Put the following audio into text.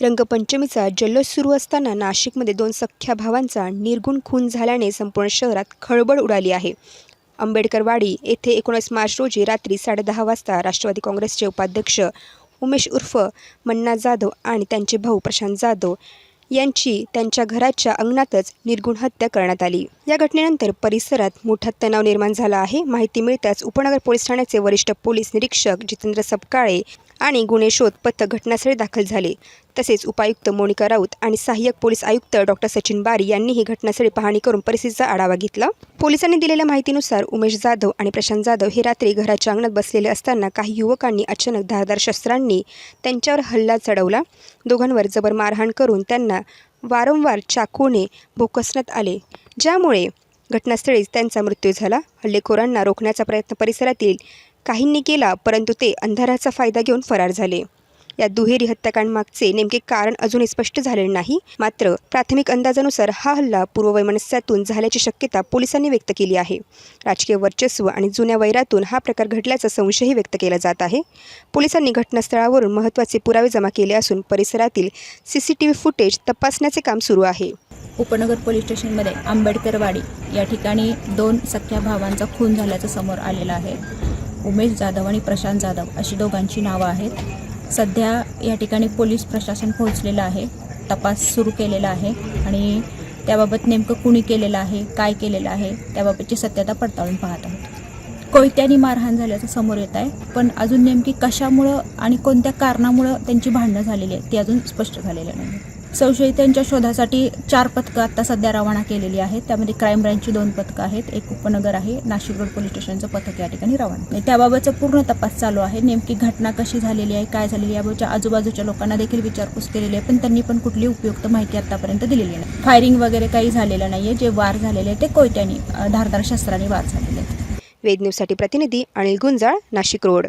रंगपंचमीचा जल्लोष सुरू असताना नाशिकमध्ये दोन सख्ख्या भावांचा निर्गुण खून झाल्याने संपूर्ण शहरात खळबळ उडाली आहे. आंबेडकरवाडी येथे एकोणीस मार्च रोजी रात्री साडेदहा वाजता राष्ट्रवादी काँग्रेसचे उपाध्यक्ष उमेश उर्फ मन्ना जाधव आणि त्यांचे भाऊ प्रशांत जाधव यांची त्यांच्या घराच्या अंगणातच निर्गुण हत्या करण्यात आली. या घटनेनंतर परिसरात मोठा तणाव निर्माण झाला आहे. माहिती मिळताच उपनगर पोलीस ठाण्याचे वरिष्ठ पोलीस निरीक्षक जितेंद्र सपकाळे आणि गुन्हे शोध पथक घटनास्थळी दाखल झाले. तसेच उपायुक्त मोनिका राऊत आणि सहाय्यक पोलीस आयुक्त डॉक्टर सचिन बारी यांनीही घटनास्थळी पाहणी करून परिस्थितीचा आढावा घेतला. पोलिसांनी दिलेल्या माहितीनुसार उमेश जाधव आणि प्रशांत जाधव हे रात्री घराच्या अंगणात बसलेले असताना काही युवकांनी अचानक धारदार शस्त्रांनी त्यांच्यावर हल्ला चढवला. दोघांवर जबर मारहाण करून त्यांना वारंवार चाकूने भोकसण्यात आले. ज्यामुळे घटनास्थळीच त्यांचा मृत्यू झाला. हल्लेखोरांना रोखण्याचा प्रयत्न परिसरातील काहींनी केला परंतु ते अंधाराचा फायदा घेऊन फरार झाले. या दुहेरी हत्याकांडमागचे नेमके कारण अजूनही स्पष्ट झालेले नाही. मात्र प्राथमिक अंदाजानुसार हा हल्ला पूर्ववैमनस्यातून झाल्याची शक्यता पोलिसांनी व्यक्त केली आहे. राजकीय वर्चस्व आणि जुन्या वैरातून हा प्रकार घडल्याचा संशयही व्यक्त केला जात आहे. पोलिसांनी घटनास्थळावरून महत्त्वाचे पुरावे जमा केले असून परिसरातील C C T V footage तपासण्याचे काम सुरू आहे. उपनगर पोलीस स्टेशनमध्ये आंबेडकरवाडी या ठिकाणी दोन सख्या भावांचा खून झाल्याचं समोर आलेलं आहे. उमेश जाधव आणि प्रशांत जाधव अशी दोघांची नावं आहेत. सध्या या ठिकाणी पोलीस प्रशासन पोहोचलेलं आहे. तपास सुरू केलेला आहे आणि त्याबाबत नेमकं कुणी केलेलं आहे काय केलेलं आहे त्याबाबतची सत्यता पडताळून पाहत आहोत. कोयत्यानी मारहाण झाल्याचं समोर येत आहे पण अजून नेमकी कशामुळं आणि कोणत्या कारणामुळं त्यांची भांडणं झालेली आहेत ती अजून स्पष्ट झालेलं नाही. संशयितांच्या शोधासाठी चार पथकं आता सध्या रवाना केलेली आहेत. त्यामध्ये क्राईम ब्रँचची दोन पथकं आहेत. एक उपनगर आहे. नाशिक रोड पोलीस स्टेशनचं पथक या ठिकाणी रवाना त्याबाबतचा पूर्ण तपास चालू आहे. नेमकी घटना कशी झालेली आहे? काय झालेली आहे? याबाबतच्या आजूबाजूच्या लोकांना देखील विचारपूस केलेली आहे. पण त्यांनी पण कुठली उपयुक्त माहिती आतापर्यंत दिलेली नाही. फायरिंग वगैरे काही झालेलं नाहीये. जे वार झालेले आहे ते कोयत्यानी धारदार शस्त्राने वार झालेले आहेत. वेद न्यूजसाठी प्रतिनिधी अनिल गुंजाळ नाशिक रोड